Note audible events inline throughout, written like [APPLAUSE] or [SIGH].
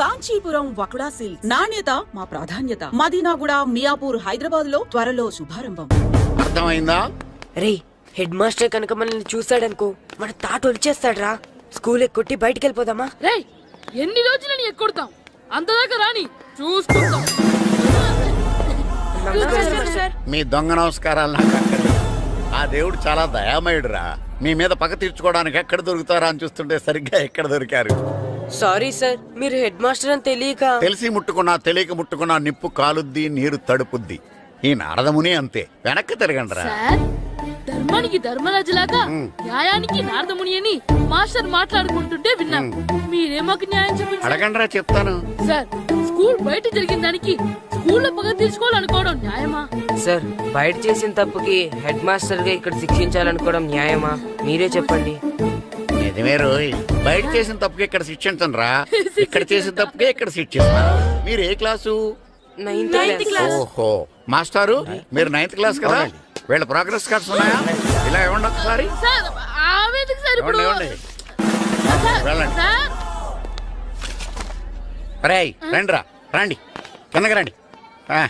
Kanchipuram వకుడా silk నాణ్యత మా ప్రాధాన్యత. మదీనాగుడ మియాపూర్ హైదరాబాద్లో త్వరలో శుభారంభం. అర్థమైందా? రే హెడ్ మాస్టర్ కనుక మనల్ని చూసాడనుకో మన తాట వచ్చేస్తాడ్రా స్కూల్ కొట్టి బయటికి వెళ్ళిపోదామా రేయ్ ఎన్ని రోజులని ఎక్కొడతాం? అంతదాకా రాని చూసుకుందాం మీ దొంగ నమస్కారాలు నాకు అక్కర్లేదు. ఆ దేవుడు చాలా దయామయుడురా. మీ మీద పగ తీర్చుకోవడానికి ఎక్కడ దొరుకుతారా అని చూస్తుంటే సరిగ్గా ఎక్కడ దొరికారు? సారీ సార్ మీరు హెడ్ మాస్టర్ అని తెలియక. తెలిసి ముట్టుకున్నా తెలియక ముట్టుకున్నా నిప్పు కాలుద్ది నీరు తడుపుద్ది. ఈ నారదముని అంతే. వెనక్కి తిరగండిరా. సార్ ధర్మానికి ధర్మరాజులాగా న్యాయానికి నారదముని అని మాస్టర్ మాట్లాడుకుంటుంటే విన్నాం. మీరే మాకు న్యాయం చూపించారు అడగండిరా చెప్తాను. సార్ స్కూల్ బయట జరిగిన దానికి స్కూల్లో పగ తీర్చుకోవాలనుకోవడం న్యాయమా? సార్ బయట చేసిన తప్పుకి హెడ్ మాస్టర్గా ఇక్కడ శిక్షించాలనుకోవడం న్యాయమా? మీరే చెప్పండి. రోయ్ బయట చేసిన తప్పుకి ఇక్కడ శిక్షించను రా [LAUGHS] ఇక్కడ చేసిన తప్పుకే. ఇక్కడ శిక్షిస్తాను మీరు ఏ క్లాసు? నైన్త్ క్లాస్ ఓహో. మాస్టారు? మీరు నైన్త్ క్లాస్ కదా? వీళ్ళ ప్రోగ్రెస్ కార్డ్స్ ఉన్నాయా? ఇలా ఇవ్వండి ఒకసారి. సార్ ఆవేదకు సార్ ఇప్పుడు. ఇవ్వండి ఇవ్వండి. సార్, వెళ్ళండి. సార్. రేయ్ రండి రా రండి. కిందకి రండి. ఆ.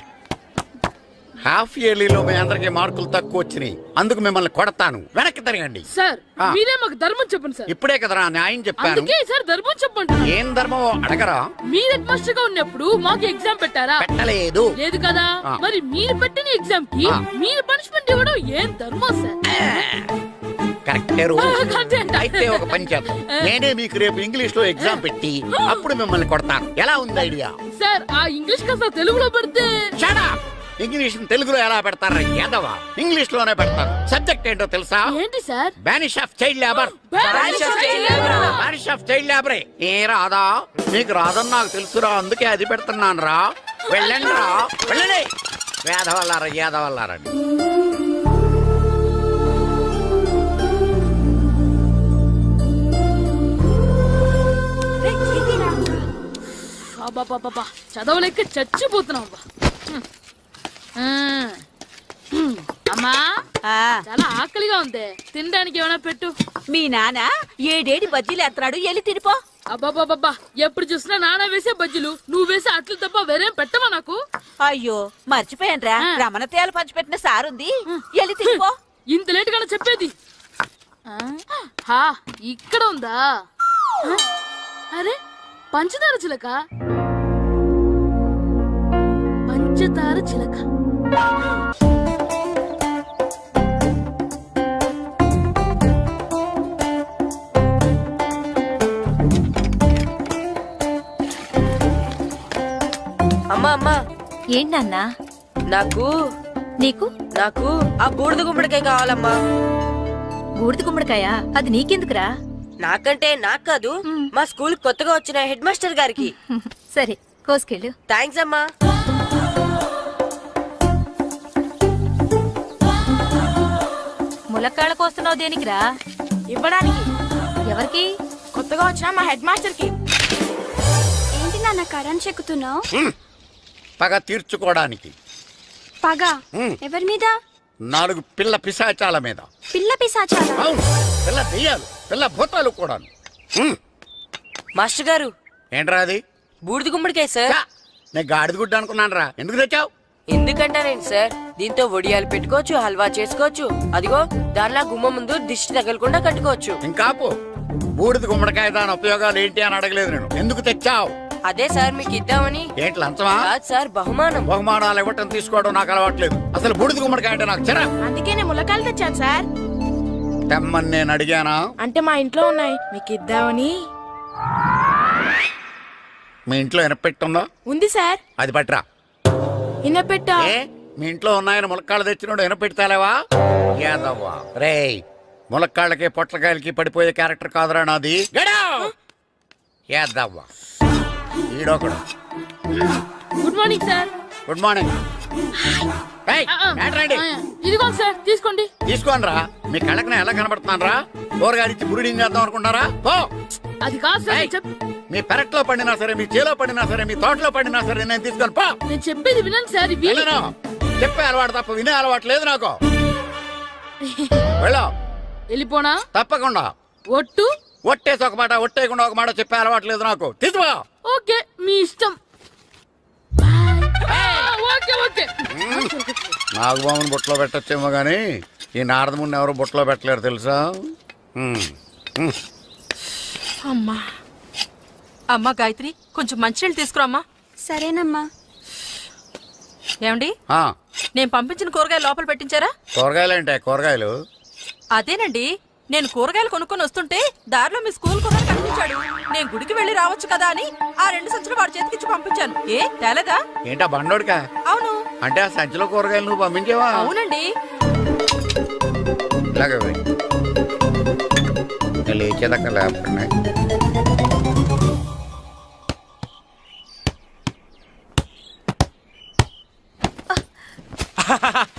హాఫ్ ఇయర్లీలో మీ అందరికి మార్కులు తక్కువ వచ్చినాయి. అందుకు మిమ్మల్ని కొడతాను. వెనక్కి తిరగండి. సార్ ఆ. మీరే మాకు ధర్మం చెప్పండి సార్. ఇప్పుడే కదరా న్యాయం చెప్పాను. అందుకే సార్ ధర్మం చెప్పండి. ఏం ధర్మం అడగరా. మీరు హెడ్ మాస్టర్గా ఉన్నప్పుడు మాకు ఎగ్జామ్ పెట్టారా? పెట్టలేదు. లేదు కదా? ఆ. మరి మీరు పెట్టిన ఎగ్జామ్కి ఆ. మీరు పనిష్మెంట్ ఇవ్వడం ఏం ధర్మం సార్? కరెక్టే రో. ఆ, కరెక్టే అంట. అయితే ఒక పని చేద్దాం. నేనే మీకు రేపు ఇంగ్లీష్లో ఎగ్జామ్ పెట్టి అప్పుడు మిమ్మల్ని కొడతాను. ఎలా ఉంది ఐడియా? సార్ ఆ ఇంగ్లీష్ కాస్త తెలుగులో పెడితే షడా ఇంగ్లీష్ తెలుగులో ఎలా పెడతారా? యాదవా ఇంగ్లీష్లోనే పెడతారు. సబ్జెక్ట్ ఏంటో తెలుసా? ఏంటి sir? Banish of child labour. Banish of child లేబరే ఏ రాదా నీకు రాదని నాకు తెలుసురా అందుకే అది పెడుతున్నాను రా. వెళ్ళండి రా. వెళ్ళండి. వేదవల్లారా యాదవల్లారండి చదవలేక చచ్చిపోతున్నాం అబ్బా. హ్మ్. ఆ. హ్మ్. అమ్మా ఆ. చాలా ఆకలిగా ఉంది. తినడానికి ఏమైనా పెట్టు. మీ నాన్న ఏడేడి బజ్జీలు ఎత్తాడు ఎల్లి తినిపో. అబ్బాబాబా ఎప్పుడు చూసినా నాన్న వేసే బజ్జీలు నువ్వు వేసే అట్లు తప్ప వేరేం పెట్టవా నాకు? అయ్యో మర్చిపోయానురా. ఆ. రమణ తేలు పంచిపెట్టిన సారుంది ఎల్లి తినిపో. [LAUGHS] ఇంత లేట్గా చెప్పేది? ఆ? హా ఇక్కడ ఉందా? అరే పంచదార చిలక. పంచదార చిలక. అమ్మా అమ్మా. ఏంటన్నా నాకు నీకు? నాకు ఆ బూడిద గుమ్మడికాయ కావాలమ్మా. బూడిద గుమ్మడికాయ? అది నీకెందుకురా? నాకంటే నాకు కాదు మా స్కూల్ కొత్తగా వచ్చిన హెడ్ మాస్టర్ గారికి. [LAUGHS] సరే కోసుకెళ్ళు. థ్యాంక్స్ అమ్మా. ములక్కాళ్ళ కోస్తున్నావు దేనికిరా? ఇవ్వడానికి. ఎవరికి? కొత్తగా వచ్చిన మా హెడ్ మాస్టర్కి ఏంటి నాన్న కరెంట్ చెక్కుతున్నావు? పగ తీర్చుకోవడానికి. పగ. ఎవరి మీద? నాలుగు పిల్ల పిశాచాల మీద. పిల్ల పిశాచాలా? పిల్ల దెయ్యాలు పిల్ల భూతాలు కూడా మాస్టర్ గారు ఏంట్రా అది? బూడిద గుమ్మడికాయ సార్. నేను గాడిద గుడ్డ అనుకున్నాను రా ఎందుకు తెచ్చావు? ఎందుకంటారేంటి సార్? దీంతో వడియాలు పెట్టుకోవచ్చు హల్వా చేసుకోవచ్చు. అదిగో దానిలా గుమ్మ ముందు దిష్టి తగలకుండా కట్టుకోవచ్చు. ఇంకాపు బూడిద గుమ్మడికాయ దాని ఉపయోగాలు ఏంటి అని అడగలేదు నేను. ఎందుకు తెచ్చావు? అదే సార్ మీకు ఇద్దామని. ఏంటి లంచమా? కాదు సార్ బహుమానం. బహుమానాలు ఇవ్వటం తీసుకోవడం నాకు అలవాట్లేదు. అసలు బూడిద గుమ్మడికాయ అంటే నాకు చిరా. అందుకే నేను ములకాయలు తెచ్చాను సార్. తెమ్మని నేను అడిగానా? అంటే మా ఇంట్లో ఉన్నాయి. మీకు ఇద్దామని. మీ ఇంట్లో ఎనపెట్టుందా ఉంది సార్. అది పట్రా ఇన్న పెట్టా ఏ? మీ ఇంట్లో ఉన్నాయని ములక్కాళ్ళు తెచ్చినోడు ఎనపెడతాలేవా యాదవ్వా రేయ్ ములక్కాళ్ళకి పొట్లకాయలకి పడిపోయే క్యారెక్టర్ కాదురా నాది! యాదవ్వా ఈడొకడు. Good morning sir. Good morning. ఏంట్రాండి? ఆ, ఇదిగోండి సార్ తీసుకోండి. తీసుకోనరా మీ కళ్ళకి నేను ఎలా కనబడుతున్నాను రా కూరగాయలిచ్చి బురిడింగ్ చేద్దాం అనుకుంటారా పో. అది కాదు సార్ చెప్- మీ పెరట్లో పండినా సరే మీ చేలో పండినా సరే మీ తోటలో పండినా సరే నేను తీసుకొని పా. నేను చెప్పేది వినను సార్ ఇవి. చెప్పే అలవాటు తప్ప వినే అలవాటు లేదు నాకు. వెళ్ళా. వెళ్ళిపోనా? తప్పకుండా. ఒట్టు? ఒట్టేసి ఒక మాట ఒట్టేయకుండా ఒక మాట చెప్పే అలవాటు లేదు నాకు. తీసుకో ఓకే మీ ఇష్టం. నాగబాబుని బుట్టలో పెట్టచ్చేమో కానీ ఈ నారదముని ఎవరు బుట్టలో పెట్టలేరు తెలుసా? అమ్మా. అమ్మా గాయత్రి కొంచెం మంచినీళ్ళు తీసుకురామ్మా సరేనమ్మా. ఏమండి? ఆ, నేను పంపించిన కూరగాయలు లోపల పెట్టించారా? కూరగాయలు ఏంటే కూరగాయలు? అదేనండి నేను కూరగాయలు కొనుక్కొని వస్తుంటే దారిలో మీ స్కూల్ కుర్రాడు కనిపించాడు. నేను గుడికి వెళ్ళి రావచ్చు కదా అని ఆ రెండు సంచులు వాడి చేతికిచ్చి పంపించాను. ఏ తేలేదా? ఏంటా బండోడికా? అవును. అంటే ఆ సంచిలో కూరగాయలు నువ్వు పంపించావా? అవునండి. ఇలాగే లేకుండా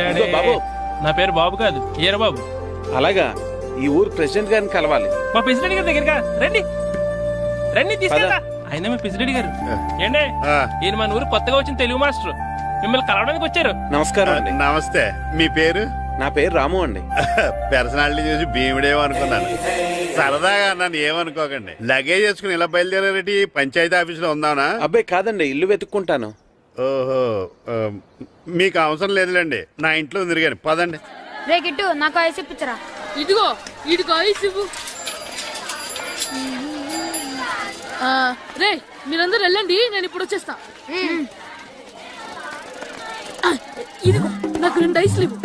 ఇదిగో బాబు. నా పేరు బాబు కాదు ఈర బాబు అలాగా? ఈ ఊరు ప్రెసిడెంట్ గారిని కలవాలి. మా ప్రెసిడెంట్ గారి దగ్గరగా రండి. రండి తీసుకెళ్తా ఆయన మీ ప్రెసిడెంట్ గారు. ఏండే ఈయన మన ఊరు కొత్తగా వచ్చిన తెలుగు మాస్టర్. మిమ్మల్ని కలవడానికి వచ్చారు. నమస్కారం అండి. నమస్తే. మీ పేరు? నా పేరు రాము అండి. [LAUGHS] పర్సనాలిటీ చూసి భీముడేమో అనుకున్నాను. సరదాగా నన్ను ఏమనుకోకండి. లగేజ్ చేసుకుని ఇలా బయలుదేరేటి పంచాయతీ ఆఫీసులో ఉందానా అబ్బాయి కాదండి ఇల్లు వెతుక్కుంటాను. ఓహో మీకు అవసరం లేదులేండి. నా ఇంట్లో తిరిగాను. పదండి. రే గిట్టు నాకు ఐస్ ఇప్పించరా? ఇదిగో ఇదిగో ఐస్ ఇవ్వు. ఆ, రే మీరందరూ వెళ్ళండి నేను ఇప్పుడు వచ్చేస్తా. ఇదిగో నాకు రెండు ఐస్లు ఇవ్వు.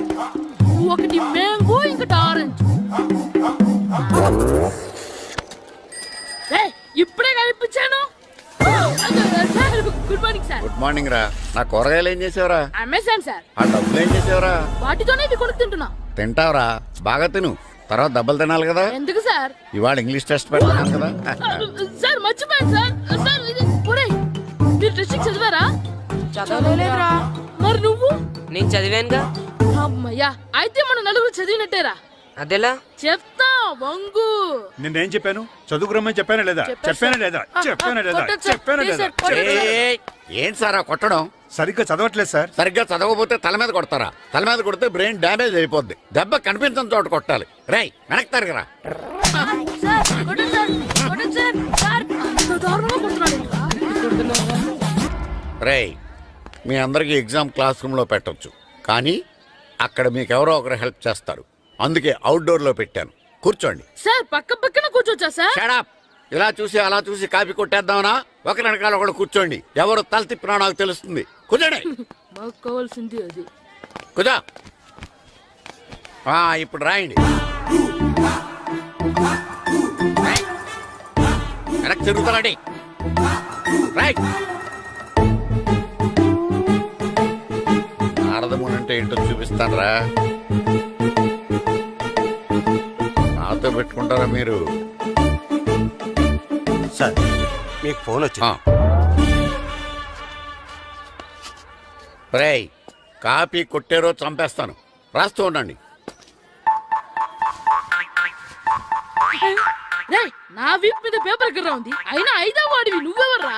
ఒకటి మ్యాంగో ఇంకటి ఆరెంజ్. రే ఇప్పుడే కనిపించాను. Good morning sir good morning రా. నా కూరగాయలు ఏం చేసావురా? అమెజాన్ సార్ ఆ డబ్బులు ఏం చేసావురా? వాటితోనే ఇవి కొనుక్కు తింటున్నా. తింటావురా. బాగా తిను. తర్వాత డబ్బులు తినాలి కదా? ఎందుకు సార్ ఇవాళ ఇంగ్లీష్ టెస్ట్ పెడతాను కదా? సార్ మర్చిపోయాను సార్ సార్ ఇది ఒరేయ్ మీరు టెస్టింగ్ చదివారా? చదవలేదురా. మరి నువ్వు? నేను చదివానుగా. అమ్మయ్యా అయితే మన నలుగురు చదివినట్టేరా? అదెలా? చెప్తా వంగు. నిన్నేం చెప్పాను? చదువుకురమ్మని చెప్పానా లేదా? చెప్పానా లేదా? చెప్పానా లేదా. చెప్పానా లేదా? ఏంటి సార్ ఆ కొట్టడం? సరిగ్గా చదవట్లేదు సార్. సరిగ్గా చదవకపోతే తల మీద కొడతారా? తల మీద కొడితే బ్రెయిన్ డ్యామేజ్ అయిపోద్ది. దెబ్బ కనిపించని చోట కొట్టాలి. దారుణంగా కొడుతున్నాడు ఏంట్రా? రేయ్ మీ అందరికీ ఎగ్జామ్ క్లాస్ రూమ్లో పెట్టొచ్చు. కానీ అక్కడ మీకు ఎవరో ఒకరు హెల్ప్ చేస్తారు. అందుకే అవుట్డోర్లో పెట్టాను. కూర్చోండి. సార్ పక్క పక్కన కూర్చోచ్చా సార్? షడప్ ఇలా చూసి అలా చూసి కాపీ కొట్టేద్దామనా? ఒకరి వెనకాల ఒకడు కూర్చోండి. ఎవరు తల తిప్పినా నాకు తెలుస్తుంది. కూర్చోండి. [LAUGHS] మాకు కావాల్సింది అది. ఆ, ఇప్పుడు రాయండి. రాయ్. వెనక్కి తిరుగుతారండి రైట్. నారదముని అంటే ఏంటో చూపిస్తానరా. నాతో పెట్టుకుంటారా మీరు? సార్ మీకు ఫోన్ ఆ. రేయ్ కాపీ కొట్టారో చంపేస్తాను. రాస్తూ ఉండండి. రే నా వీప్ మీద పేపర్ ఎక్కడ ఉంది. అయినా ఐదా వాడివి నువ్వెవర్రా?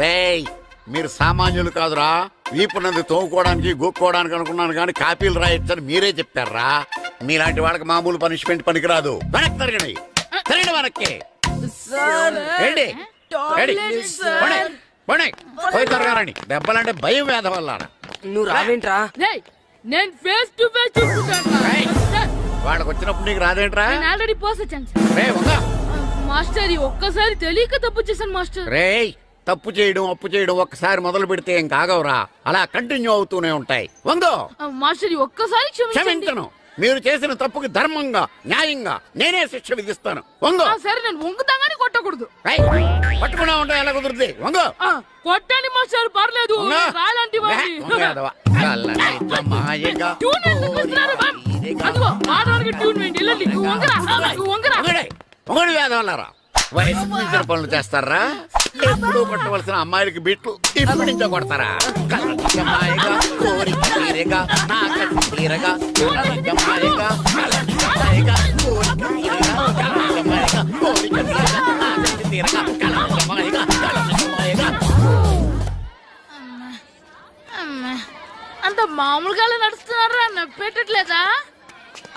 రేయ్ మీరు సామాన్యులు కాదురా. వీపున్నది తోముకోవడానికి గోక్కోవడానికి అనుకున్నాను కానీ కాపీలు రాయొచ్చని మీరే చెప్పారా? మీలాంటి వాళ్ళకి మామూలు పనిష్మెంట్ పనికిరాదు. వెనక్కి తిరగండి. తిరగండి వెనక్కి. పోయి తిరగారండి దెబ్బలంటే భయం వేద వల్ల నువ్వు రావేంట్రా? రే నేను ఫేస్ టు ఫేస్ చూసుకుంటాను రేయ్. వాళ్ళకి వచ్చిన వచ్చినప్పుడు నీకు రాదేంట్రా? నేను ఆల్రెడీ పోస్ వచ్చాను సార్ రే వంగ మాస్టర్ ఈ ఒక్కసారి తెలియక తప్పు చేశాను మాస్టర్. రేయ్ తప్పు చేయడం అప్పు చేయడం ఒక్కసారి మొదలు పెడితే ఏం కాగవరా అలా కంటిన్యూ అవుతూనే ఉంటాయి. వందో మాస్టర్ ఒక్కసారి క్షమించను. మీరు చేసిన తప్పుకి ధర్మంగా న్యాయంగా నేనే శిక్ష విధిస్తాను. వంగో! సరే నేను వంగుతాగానే కొట్టకూడదు. పట్టుకున్నా ఉంటే ఎలా కుదురుద్ది? వంగో! కొట్టండి మాస్టర్ పర్లేదు. రాలాంటి ట్యూన్ వేయండి. వెళ్ళండి. నువ్వు వంగరా. నువ్వు వంగరా. వంగడే, వంగడు వేదవల్లారా వయసు మించిన పనులు చేస్తారా? ఎప్పుడు కొట్టవలసిన అమ్మాయిలకి బిట్లు ఇప్పుడు నుంచో కొడతారా? కళ్ళకి కోరిక తీరగా, తీరగా, కోరిక తీరగా, కోరిక తీరగా, తీరగా, అంత మామూలుగా నడుస్తున్నారా? నొప్పెట్టట్లేదా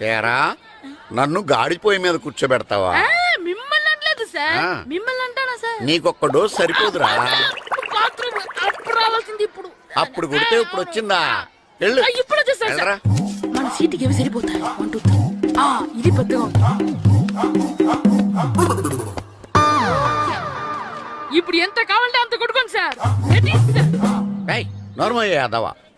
తేరా నన్ను గాడిపోయి మీద కూర్చోబెడతావా? ఆ, మిమ్మల్ని అనలేదు సార్. ఆ. మిమ్మల్ని అంటానా సార్? నీకొక్క డోస్ సరిపోదురా బాత్రూమ్ అప్పుడు రావాల్సింది ఇప్పుడు. అప్పుడు కొడితే ఇప్పుడు వచ్చిందా? వెళ్ళు. ఆ, ఇప్పుడు సార్. వెళ్ళరా. మన సీటుకి ఏవి సరిపోతాయి? వన్ టూ త్రీ ఆ ఇది పెద్దగా ఉంది. ఇప్పుడు ఎంత కావాలంటే అంత కొట్టుకోండి సార్. రెడీ సార్ ఏయ్ నోర్మయ్య యాదవ.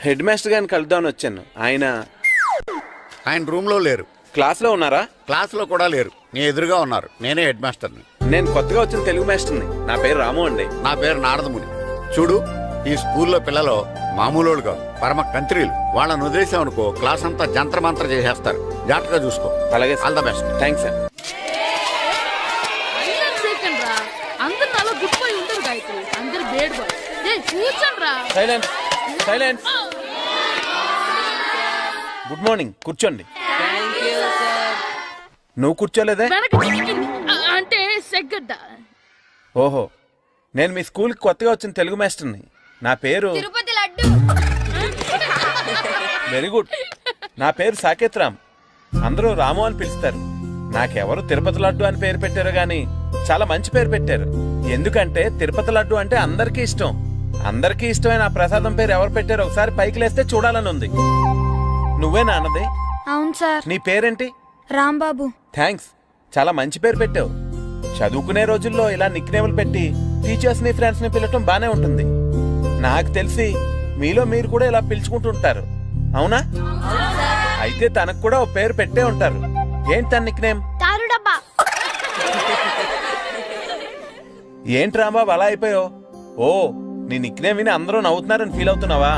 హెడ్ మాస్టర్ గారిని కలుద్దామని వచ్చాను. ఆయన ఆయన రూమ్లో లేరు. క్లాస్లో ఉన్నారా? క్లాస్లో కూడా లేరు. నీ ఎదురుగా ఉన్నారు. నేనే హెడ్ మాస్టర్ని. నేను కొత్తగా వచ్చిన తెలుగు మాస్టర్ని. నా పేరు రాము అండి. నా పేరు నారదముని. చూడు ఈ స్కూల్లో పిల్లలు మామూలు కాదు పరమ కంత్రీలు. వాళ్ళని వదిలేసాం అనుకో క్లాస్ అంతా జంత్ర మంత్ర చేసేస్తారు. జాగ్రత్తగా చూసుకో. అలాగే all the best thanks sir అందరు గుడ్ బాయ్ ఉండరు గాయత్రి. అందరు బేడ్ బాయ్ ఏ కూర్చోండి రా సైలెన్స్ సైలెన్స్ గుడ్ మార్నింగ్ కూర్చోండి. నువ్వు కూర్చోలేదే? అంటే సెగ్గడ్డ. ఓహో. నేను మీ స్కూల్కి కొత్తగా వచ్చిన తెలుగు మాస్టర్ని. నా పేరు తిరుపతి లడ్డు. Very good. నా పేరు సాకేత్ రామ్ అందరూ రాము అని పిలుస్తారు. నాకెవరు తిరుపతి లడ్డు అని పేరు పెట్టారు గాని చాలా మంచి పేరు పెట్టారు. ఎందుకంటే తిరుపతి లడ్డు అంటే అందరికీ ఇష్టం. అందరికీ ఇష్టమైన ఆ ప్రసాదం పేరు ఎవరు పెట్టారో ఒకసారి పైకి లేస్తే చూడాలని ఉంది. నువ్వే నాన్నది? అవును సార్. నీ పేరేంటి? రాంబాబు. థ్యాంక్స్. చాలా మంచి పేరు పెట్టావు. చదువుకునే రోజుల్లో ఇలా నిక్నేములు పెట్టి టీచర్స్ని ఫ్రెండ్స్ని పిలవటం బానే ఉంటుంది. నాకు తెలిసి మీలో మీరు కూడా ఇలా పిలుచుకుంటుంటారు. అవునా? అయితే తనకు కూడా ఓ పేరు పెట్టే ఉంటారు. ఏంటి తన డబ్బా ఏంటి రాంబాబు అలా అయిపోయావు? ఓ నీ నిక్నేమ్ విని అందరూ నవ్వుతున్నారని ఫీల్ అవుతున్నావా?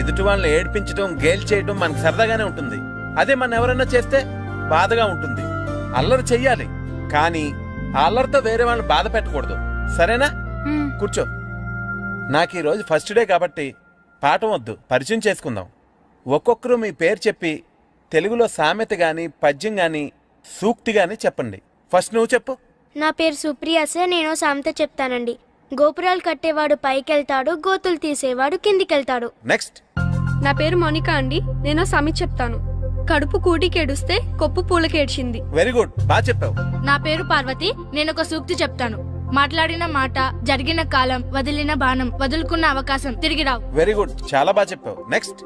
ఎదుటి వాళ్ళని ఏడ్పించడం గేల్ చేయడం మనకు సరదాగానే ఉంటుంది. అదే మన ఎవరైనా చేస్తే బాధగా ఉంటుంది. అల్లరి చెయ్యాలి. కానీ ఆ అల్లరితో వేరే వాళ్ళని బాధ పెట్టకూడదు. సరేనా? కూర్చో. నాకు ఈరోజు ఫస్ట్ డే కాబట్టి పాఠం వద్దు పరిచయం చేసుకుందాం. ఒక్కొక్కరు మీ పేరు చెప్పి తెలుగులో సామెత గాని పద్యం గాని సూక్తి గాని చెప్పండి. ఫస్ట్ నువ్వు చెప్పు. నా పేరు సుప్రియ సార్ నేను సామెత చెప్తానండి. గోపురాలు కట్టేవాడు పైకెళ్తాడు గోతులు తీసేవాడు కిందికెళ్తాడు. నెక్స్ట్ నా పేరు మోనికా అండి నేను సమిత్ చెప్తాను. కడుపు కూటికేడుస్తే కొప్పు పూలకేడ్చింది. వెరీ గుడ్ బాగా చెప్పావు. నా పేరు పార్వతి నేను ఒక సూక్తి చెప్తాను. మాట్లాడిన మాట జరిగిన కాలం వదిలిన బాణం వదులుకున్న అవకాశం తిరిగి రావు. వెరీ గుడ్ చాలా బాగా చెప్పావు. నెక్స్ట్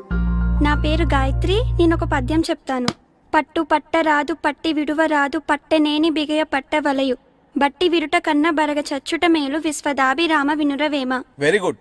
నా పేరు గాయత్రి. నేను ఒక పద్యం చెప్తాను. పట్టు పట్ట రాదు పట్టి విడువ రాదు పట్టెనేని బిగయ పట్ట వలయు. బట్టి విరుట కన్న బరగ చచ్చుట మేలు విశ్వదాభిరామ వినురవేమ వెరీ గుడ్